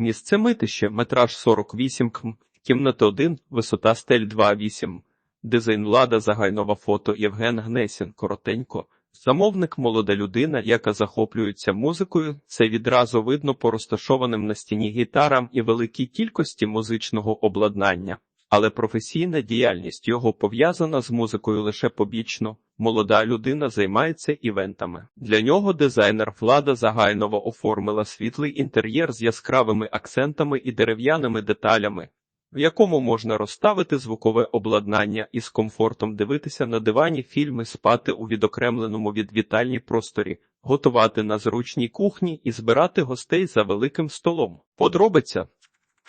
Місце митище, метраж 48 км, кімната 1, висота стель 2,8. Дизайн влада загайнова фото Євген Гнесін, коротенько. Замовник молода людина, яка захоплюється музикою. Це відразу видно по розташованим на стіні гітарам і великій кількості музичного обладнання. Але професійна діяльність його пов'язана з музикою лише побічно. Молода людина займається івентами. Для нього дизайнер Влада Загайнова оформила світлий інтер'єр з яскравими акцентами і дерев'яними деталями, в якому можна розставити звукове обладнання і з комфортом дивитися на дивані фільми, спати у відокремленому від вітальні просторі, готувати на зручній кухні і збирати гостей за великим столом. Подробиця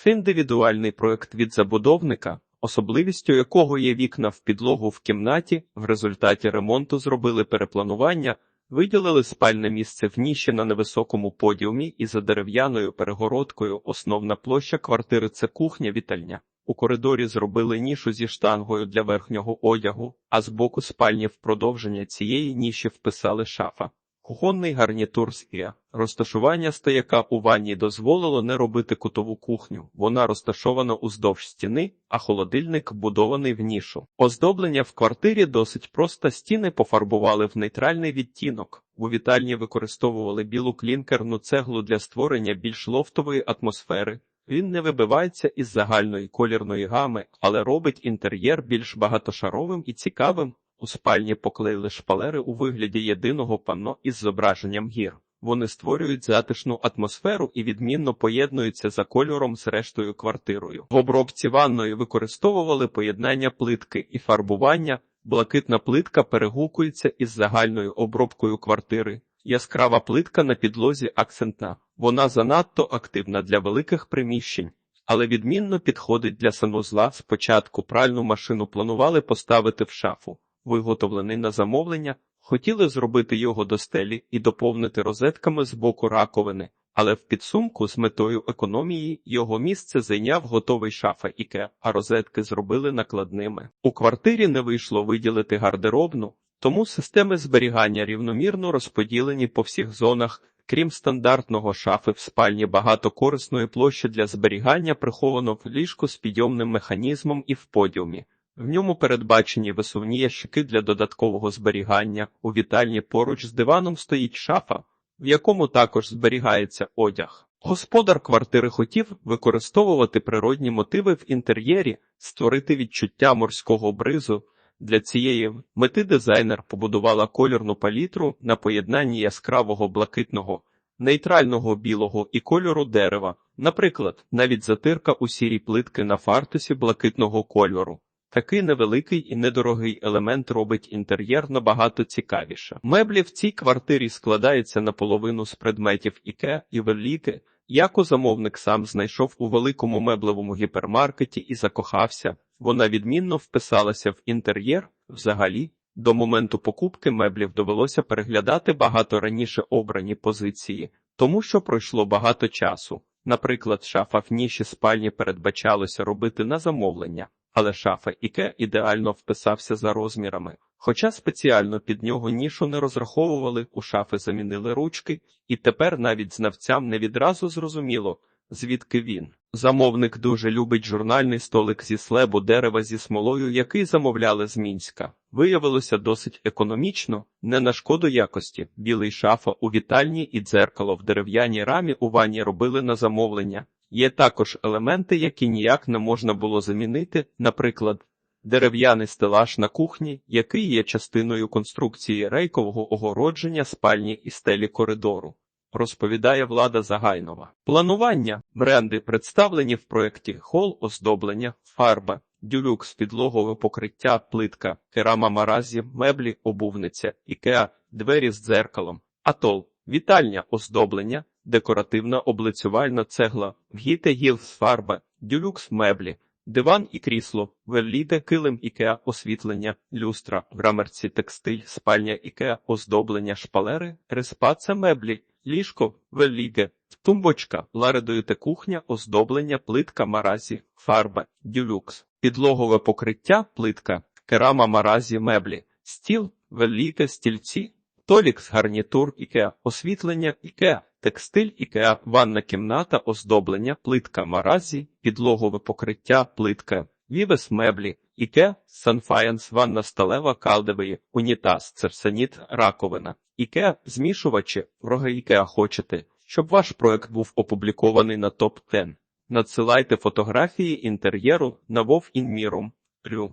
індивідуальний проект від забудовника, особливістю якого є вікна в підлогу в кімнаті. В результаті ремонту зробили перепланування, виділили спальне місце в ніші на невисокому подіумі і за дерев'яною перегородкою. Основна площа квартири це кухня вітальня. У коридорі зробили нішу зі штангою для верхнього одягу, а з боку спальні в продовження цієї ніші вписали шафа. Кухонний гарнітур з Іа. Розташування стояка у ванні дозволило не робити кутову кухню. Вона розташована уздовж стіни, а холодильник будований в нішу. Оздоблення в квартирі досить просто стіни пофарбували в нейтральний відтінок. У вітальні використовували білу клінкерну цеглу для створення більш лофтової атмосфери. Він не вибивається із загальної колірної гами, але робить інтер'єр більш багатошаровим і цікавим. У спальні поклеїли шпалери у вигляді єдиного панно із зображенням гір. Вони створюють затишну атмосферу і відмінно поєднуються за кольором з рештою квартирою. В обробці ванної використовували поєднання плитки і фарбування. Блакитна плитка перегукується із загальною обробкою квартири. Яскрава плитка на підлозі акцентна. Вона занадто активна для великих приміщень. Але відмінно підходить для санузла. Спочатку пральну машину планували поставити в шафу виготовлений на замовлення, хотіли зробити його до стелі і доповнити розетками з боку раковини, але в підсумку з метою економії його місце зайняв готовий шафа Іке, а розетки зробили накладними. У квартирі не вийшло виділити гардеробну, тому системи зберігання рівномірно розподілені по всіх зонах. Крім стандартного шафи в спальні багато корисної площі для зберігання приховано в ліжку з підйомним механізмом і в подіумі. В ньому передбачені висувні ящики для додаткового зберігання. У вітальні поруч з диваном стоїть шафа, в якому також зберігається одяг. Господар квартири хотів використовувати природні мотиви в інтер'єрі, створити відчуття морського бризу. Для цієї мети дизайнер побудувала кольорну палітру на поєднанні яскравого блакитного, нейтрального білого і кольору дерева, наприклад, навіть затирка у сірій плитки на фартусі блакитного кольору. Такий невеликий і недорогий елемент робить інтер'єр набагато цікавіше. Меблі в цій квартирі складаються наполовину з предметів іке і веліки. Яку замовник сам знайшов у великому меблевому гіпермаркеті і закохався, вона відмінно вписалася в інтер'єр. Взагалі, до моменту покупки меблів довелося переглядати багато раніше обрані позиції, тому що пройшло багато часу. Наприклад, шафа в ніші спальні передбачалося робити на замовлення але шафа Іке ідеально вписався за розмірами. Хоча спеціально під нього нішу не розраховували, у шафи замінили ручки, і тепер навіть знавцям не відразу зрозуміло, звідки він. Замовник дуже любить журнальний столик зі слебу дерева зі смолою, який замовляли з мінська. Виявилося досить економічно, не на шкоду якості. Білий шафа у вітальні і дзеркало в дерев'яній рамі у ванні робили на замовлення. Є також елементи, які ніяк не можна було замінити, наприклад, дерев'яний стелаж на кухні, який є частиною конструкції рейкового огородження спальні і стелі коридору. Розповідає влада Загайнова. Планування бренди представлені в проєкті хол, оздоблення, фарба, дюлюкс, підлогове покриття, плитка, керама маразі, меблі, обувниця, ікеа, двері з дзеркалом, атол, вітальня, оздоблення, декоративна облицювальна цегла, вгіте гілс фарба, дюлюкс меблі, диван і крісло, веліде килим ікеа освітлення, люстра, в грамерці текстиль, спальня ікеа, оздоблення шпалери, респаце меблі, ліжко, веліде, тумбочка, ларедуєте кухня, оздоблення, плитка маразі, фарба, дюлюкс, підлогове покриття, плитка, керама маразі меблі, стіл, веліде стільці, Толікс, гарнітур, ікеа, освітлення, ікеа, текстиль Ікеа, ванна кімната, оздоблення, плитка маразі, підлогове покриття, плитка, вівес меблі, Іке, санфаянс, ванна сталева, калдовий, унітаз, церсаніт, раковина. Ікеа, змішувачі, вроги Ікеа хочете, щоб ваш проект був опублікований на топ 10 Надсилайте фотографії інтер'єру на Вов Інмірум. Рю.